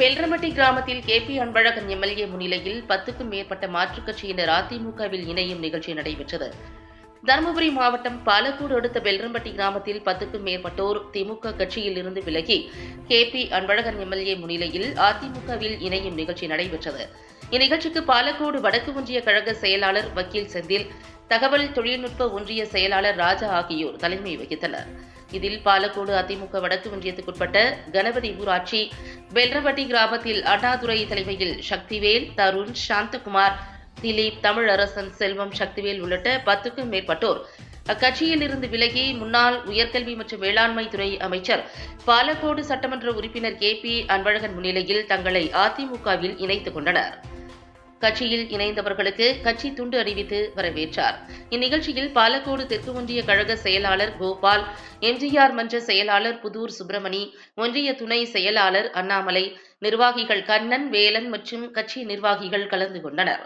பெல்ரமட்டி கிராமத்தில் K P Anbazhagan MLA முன்னிலையில் பத்துக்கும் மேற்பட்ட மாற்றுக் கட்சியினர் அதிமுகவில் இணையும் நிகழ்ச்சி நடைபெற்றது. தருமபுரி மாவட்டம் பாலக்கூடு அடுத்த பெல்ரம்பட்டி கிராமத்தில் பத்துக்கும் மேற்பட்டோர் திமுக கட்சியில் இருந்து விலகி கே பி அன்பழகன் எம்எல்ஏ முன்னிலையில் அதிமுகவில் இணையும் நிகழ்ச்சி நடைபெற்றது. இந்நிகழ்ச்சிக்கு பாலக்கோடு வடக்கு ஒன்றிய கழக செயலாளர் வக்கீல் செந்தில் தகவல் தொழில்நுட்ப ஒன்றிய செயலாளர் ராஜா ஆகியோர் தலைமை வகித்தனர். இதில் பாலக்கோடு அதிமுக வடக்கு ஒன்றியத்துக்குட்பட்ட கணபதி ஊராட்சி பெல்ரவட்டி கிராமத்தில் அண்ணாதுரை தலைமையில் சக்திவேல் தருண் சாந்தகுமார் திலீப் தமிழரசன் செல்வம் சக்திவேல் உள்ளிட்ட பத்துக்கும் மேற்பட்டோர். அக்கட்சியில் இருந்து விலகி முன்னாள் உயர்கல்வி மற்றும் வேளாண்மை துறை அமைச்சர் பாலக்கோடு சட்டமன்ற உறுப்பினர் கே பி அன்பழகன் முன்னிலையில் தங்களை அதிமுகவில் இணைத்துக் கொண்டனர். கட்சியில் இணைந்தவர்களுக்கு கட்சி துண்டு அறிவித்து வரவேற்றார். இந்நிகழ்ச்சியில் பாலக்கோடு தெற்கு ஒன்றிய கழக செயலாளர் கோபால் எம்ஜிஆர் மன்ற செயலாளர் புதூர் சுப்பிரமணி ஒன்றிய துணை செயலாளர் அண்ணாமலை நிர்வாகிகள் கண்ணன் வேலன் மற்றும் கட்சி நிர்வாகிகள் கலந்து கொண்டனர்.